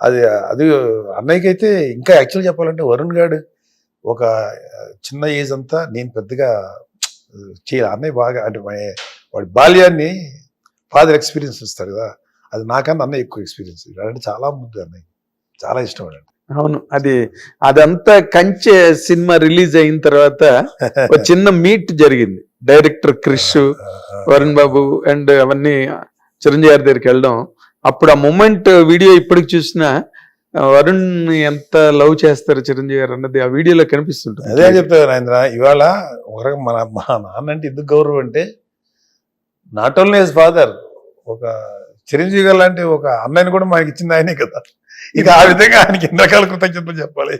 అది అది అన్నయ్యకి అయితే ఇంకా యాక్చువల్ చెప్పాలంటే వరుణ్ గారు ఒక చిన్న ఏజ్ అంతా నేను పెద్దగా చేయాలి. అన్నయ్య బాగా అంటే వాడి బాల్యాన్ని ఫాదర్ ఎక్స్పీరియన్స్ ఇస్తాడు కదా. అది నాకన్నా అన్నయ్య ఎక్కువ ఎక్స్పీరియన్స్ అంటే చాలా ముద్దు అన్నయ్య. చాలా ఇష్టం వాడు అవును. అది అదంతా కంచె సినిమా రిలీజ్ అయిన తర్వాత ఒక చిన్న మీట్ జరిగింది. డైరెక్టర్ క్రిష్ వరుణ్ బాబు అండ్ అవన్నీ చిరంజీవి గారి దగ్గరికి వెళ్ళడం. అప్పుడు ఆ మూమెంట్ వీడియో ఇప్పటికి చూసినా వరుణ్ ఎంత లవ్ చేస్తారు చిరంజీవి గారు అన్నది ఆ వీడియోలో కనిపిస్తుంటుంది. అదే చెప్తాను రాజేంద్ర ఇవాళ ఒక మన మా నాన్న అంటే ఎందుకు గౌరవం అంటే నాట్ ఓన్లీ హిజ్ ఫాదర్ ఒక చిరంజీవి గారు లాంటి ఒక అన్నయ్యని కూడా మనకి ఇచ్చింది ఆయనే కదా. ఇక ఆ విధంగా ఆయనకి ఎన్ని రకాల కృతజ్ఞతలు చెప్పాలి.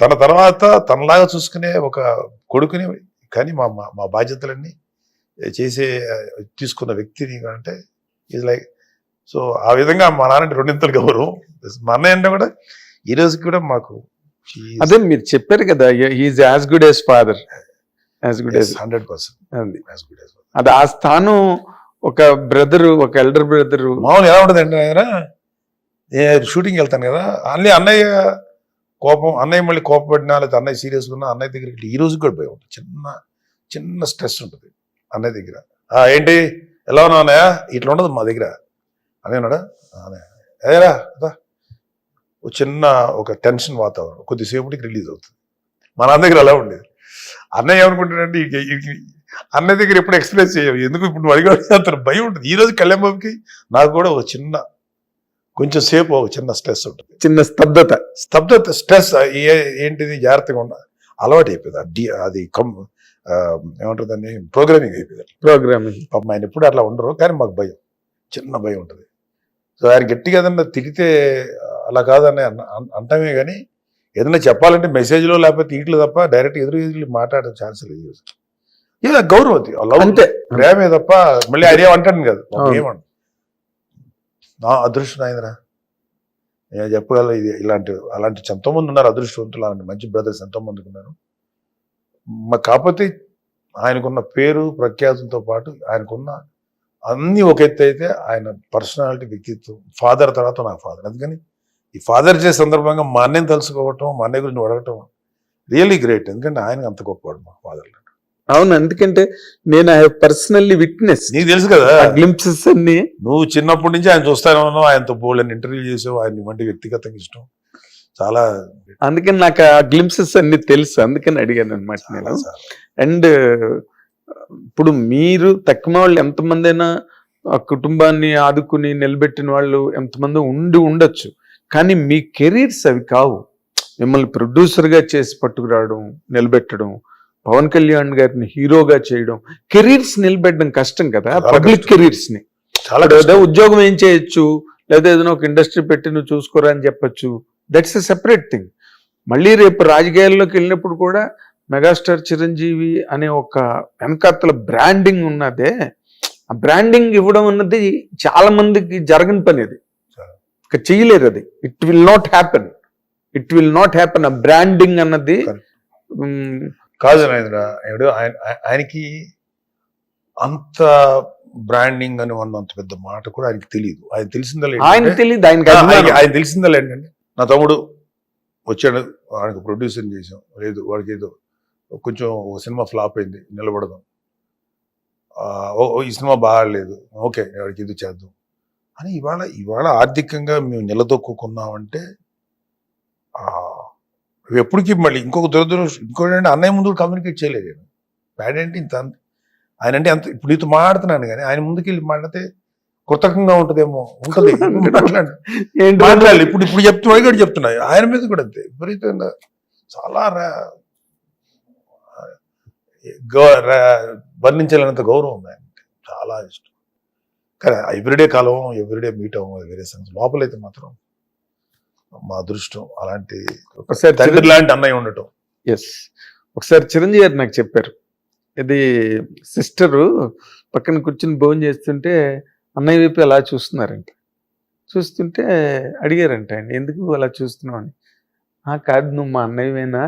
తన తర్వాత తనలాగా చూసుకునే ఒక కొడుకుని కానీ మా మా- మా బాధ్యతలన్నీ చేసే తీసుకున్న వ్యక్తిని అంటే ఈజ్ లైక్ సో ఆ విధంగా మా నాన్న రెండింతలు గౌరవం. మా అన్నయ్య అంటే కూడా ఈ రోజుకి కూడా మాకు అదే మీరు చెప్పారు కదా is as good as father as good as hundred percent అది. ఆ స్థానం ఒక బ్రదర్ ఒక ఎల్డర్ బ్రదర్ మామూలు ఎలా ఉంటుంది అంటే ఏ షూటింగ్ వెళ్తాను కదా అన్నీ అన్నయ్య కోపం అన్నయ్య మళ్ళీ కోపపడినా లేదా అన్నయ్య సీరియస్గా ఉన్నా అన్నయ్య దగ్గరికి ఈ రోజు కూడా భయం ఉంటుంది. చిన్న చిన్న స్ట్రెస్ ఉంటుంది అన్నయ్య దగ్గర. "ఆ, ఏంటి? ఎలా ఉన్నావు అన్నయ్య? ఇట్లా ఉండదు మా దగ్గర. అన్నయ్య ఉన్నాడా "ఆ, అన్నయ్య ఏరా రా." ఒక చిన్న ఒక టెన్షన్ వాతావరణం. కొద్దిసేపటికి రిలీజ్ అవుతుంది. మా నాన్న దగ్గర అలా ఉండేది. అన్నయ్య ఏమనుకుంటాడంటే అన్నయ్య దగ్గర ఎప్పుడు ఎక్స్ప్రెస్ చేయవు ఎందుకు ఇప్పుడు నువ్వు అడిగాడు అతను భయం ఉంటుంది. ఈ రోజు కళ్యాణ్ బాబుకి నాకు కూడా ఒక చిన్న కొంచెం సేపు ఒక చిన్న స్ట్రెస్ ఉంటుంది. చిన్న స్తబ్దత. స్తబ్దత స్ట్రెస్ ఏంటిది? జాగ్రత్తగా ఉండ అలవాటు అయిపోయింది. అది అది కం ఆ, ఏమంటుంది దాన్ని? ప్రోగ్రామింగ్ అయిపోయింది. ప్రోగ్రామింగ్. పాపం ఆయన ఎప్పుడు అట్లా ఉండరు కానీ మాకు భయం. చిన్న భయం ఉంటుంది. సో ఆయన గట్టిగా ఏదన్నా తిడితే అలా కాదని అంటామే కానీ ఏదైనా చెప్పాలంటే మెసేజ్లో లేకపోతే ఇంట్లో తప్ప డైరెక్ట్ ఎదురు ఎదురు మాట్లాడే ఛాన్స్ లేదు ఇలా గౌరవం అది లవ్ అంతే. ప్రేమే తప్ప మళ్ళీ ఆయన ఏమంటాను కదా. ఏమంటాను నా అదృష్టం ఆయనరా నేను చెప్పగల ఇది ఇలాంటి అలాంటి ఎంతో మంది ఉన్నారు అదృష్టవంతులు. అలాంటి మంచి బ్రదర్స్ ఎంతో మందికి ఉన్నారు. మ- కాకపోతే ఆయనకున్న పేరు ప్రఖ్యాతులతో పాటు ఆయనకున్న అన్ని ఒక ఎత్తు అయితే ఆయన పర్సనాలిటీ వ్యక్తిత్వం ఫాదర్ తర్వాత నాకు ఫాదర్. అందుకని ఈ ఫాదర్ డే సందర్భంగా మా అన్నయ్యని తలుసుకోవటం మా అన్నయ్య గురించి అడగటం రియల్లీ గ్రేట్. ఎందుకంటే ఆయన అంత గొప్పవాడు మా ఫాదర్ అవును ఎందుకంటే నేను ఐ పర్సనల్లీ విట్నెస్ నీకు తెలుసు కదా? గ్లింప్సెస్ అన్ని. నువ్వు చిన్నప్పటి నుంచి ఆయన చూస్తానే ఉన్నావు. ఆయనతో బోల్డని ఇంటర్వ్యూ చేసావు. ఆయన వంటి వ్యక్తిగతంగా ఇష్టం. చాలా అందుకని నాకు ఆ గ్లింప్సెస్ అన్ని తెలుసు. అందుకని అడిగాను అనమాట నేను. అండ్ ఇప్పుడు మీరు తక్కువ వాళ్ళు ఎంతమంది అయినా ఆ కుటుంబాన్ని ఆదుకుని నిలబెట్టిన వాళ్ళు ఎంతమంది ఉండి ఉండొచ్చు. కానీ మీ కెరీర్స్ అవి కావు. మిమ్మల్ని producer గా చేసి పట్టుకురావడం నిలబెట్టడం పవన్ కళ్యాణ్ గారిని హీరోగా చేయడం కెరీర్స్ నిలబెట్టడం కష్టం కదా పబ్లిక్ కష్టం. కెరీర్స్ని చాలా ఏదో. ఉద్యోగం ఏం చేయొచ్చు లేదా ఏదైనా ఒక ఇండస్ట్రీ పెట్టి నువ్వు చూసుకోరా అని చెప్పొచ్చు. That's a separate thing. మళ్ళీ రేపు రాజకీయాల్లోకి వెళ్ళినప్పుడు కూడా మెగాస్టార్ చిరంజీవి అనే ఒక వెనకాతల బ్రాండింగ్ ఉన్నదే ఆ బ్రాండింగ్ ఇవ్వడం అన్నది చాలా మందికి జరగని పని అది. ఇక చేయలేరు అది. It will not happen it will not happen ఆ బ్రాండింగ్ అన్నది కాదు ఆయన- ఆయనకి అంత బ్రాండింగ్ అని అన్నంత పెద్ద మాట కూడా ఆయనకి తెలియదు ఆయన తెలిసిందలే ఆయన తెలియదు ఆయనకి. ఆయన ఆయన తెలిసిందలే ఏంటంటే నా తమ్ముడు వచ్చాడు వాడికి ప్రొడ్యూసర్ చేసాం లేదు వాడికి ఏదో కొంచెం ఒక సినిమా ఫ్లాప్ అయింది నిలబడదాం. ఆ, ఓ ఓ, ఈ సినిమా బాగాలేదు ఓకే వాడికి ఇది చేద్దాం? అని ఇవాళ ఇవాళ ఆర్థికంగా మేము నిలదొక్కున్నామంటే ఎప్పటికీ మళ్ళీ ఇంకొక దురదృష్టం ఇంకోటి అంటే అన్నయ్య ముందు కమ్యూనికేట్ చేయలేదు నేను. బ్యాడ్ అంటే ఇంత ఆయన అంటే అంత ఇప్పుడు నీతో మాట్లాడుతున్నాను కానీ ఆయన ముందుకు వెళ్ళి మాట్లాడితే కృతజ్ఞంగా ఉంటుందేమో ఉంటుంది. మాట్లాడాలి ఇప్పుడు ఇప్పుడు చెప్తున్నా కూడా చెప్తున్నా. ఆయన మీద కూడా అంతే. విపరీతంగా చాలా వర్ణించలేనంత గౌరవం ఉంది ఆయన చాలా ఇష్టం. కానీ ఎవ్రీడే కాలం ఎవ్రీడే మీట్ అవ్వం వేరే సంగతి. లోపలైతే మాత్రం మా అదృష్టం అలాంటి ఒక ఒకసారి తండ్రి లాంటి అన్నయ్య ఉండటం. ఎస్ ఒకసారి చిరంజీవి గారు నాకు చెప్పారు. ఇది సిస్టరు పక్కన కూర్చుని భోజనం చేస్తుంటే అన్నయ్య వైపు అలా చూస్తున్నారంట. చూస్తుంటే అడిగారంట ఆయన ఎందుకు అలా చూస్తున్నావు? అని. "ఆ, కాదు నువ్వు మా అన్నయ్యవేనా?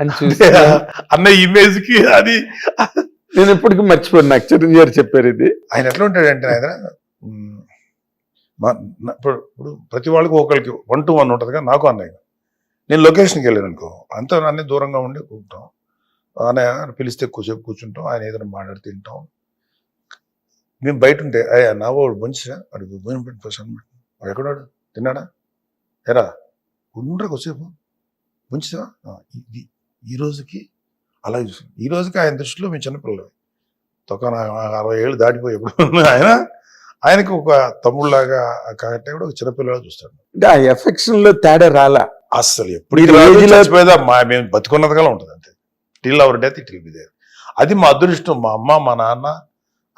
అని చూసి అన్నయ్య ఇమేజ్కి అది నేను ఎప్పటికీ మర్చిపోయాను నాకు చిరంజీవి గారు చెప్పారు ఇది. ఆయన ఎట్లా ఉంటాడంటే ఆయన ఇప్పుడు ఇప్పుడు ప్రతి వాళ్ళకి ఒకరికి వన్ టు వన్ ఉంటుందిగా నాకు అన్నయ్య నేను లొకేషన్కి వెళ్ళాను అనుకో అంతా అన్నీ దూరంగా ఉండి కూర్చుంటాం. అన్నయ్య పిలిస్తే కూర్చొని కూర్చుంటాం ఆయన ఏదైనా మాట్లాడి తింటాం. మేము బయట ఉంటే అయ్యా నా వాడు మంచిగా అడుగు భోజనం పెట్టి ఫస్ట్ అన్నమాట వాడు ఎక్కడాడు తిన్నాడా? ఎరా? ఉండరా కొద్దిసేపు మంచిదా ఇది ఈ రోజుకి అలా ఈ రోజుకి ఆయన దృష్టిలో మేము చిన్నపిల్లలు తొక్క అరవై ఏళ్ళు దాటిపోయి ఎప్పుడు ఆయన ఆయనకు ఒక తమ్ముళ్ళలాగా కాబట్టి కూడా ఒక చిన్నపిల్లగా చూస్తాడు. అంటే ఆ ఎఫెక్షన్లో తేడా రాలా? అస్సలు ఎప్పుడు మా మేము బతుకున్నదిగా ఉంటుంది అంతే. Till our death be there అది మా అదృష్టం మా అమ్మ మా నాన్న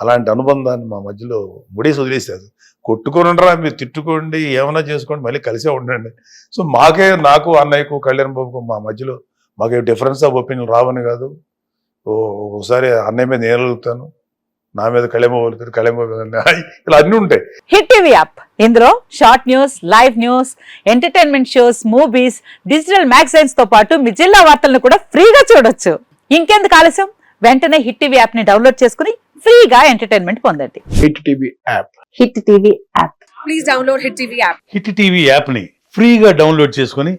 అలాంటి అనుబంధాన్ని మా మధ్యలో ముడేసి వదిలేసారు కొట్టుకొని ఉండరా మీరు తిట్టుకోండి ఏమైనా చేసుకోండి మళ్ళీ కలిసే ఉండండి. సో మాకే నాకు అన్నయ్యకు కళ్యాణ్ బాబుకు మా మధ్యలో మాకే డిఫరెన్స్ ఆఫ్ ఒపీనియన్ రావని కాదు. ఒకసారి అన్నయ్య మీద నేను నా మీద వెళ్తారు మీద నా- ఇలా అన్నీ ఉంటాయి. Hit TV app. ఇందులో short news live news entertainment shows movies digital మ్యాగజైన్స్తో పాటు మీ జిల్లా వార్తలను కూడా ఫ్రీగా చూడొచ్చు. ఇంకెందుకు ఆలస్యం? వెంటనే హిట్ టీవీ యాప్ని డౌన్లోడ్ చేసుకుని ఫ్రీగా ఎంటర్టైన్మెంట్ పొందండి. Hit TV app. Hit TV app. Please download Hit TV app. Hit TV యాప్ని ఫ్రీగా డౌన్లోడ్ చేసుకొని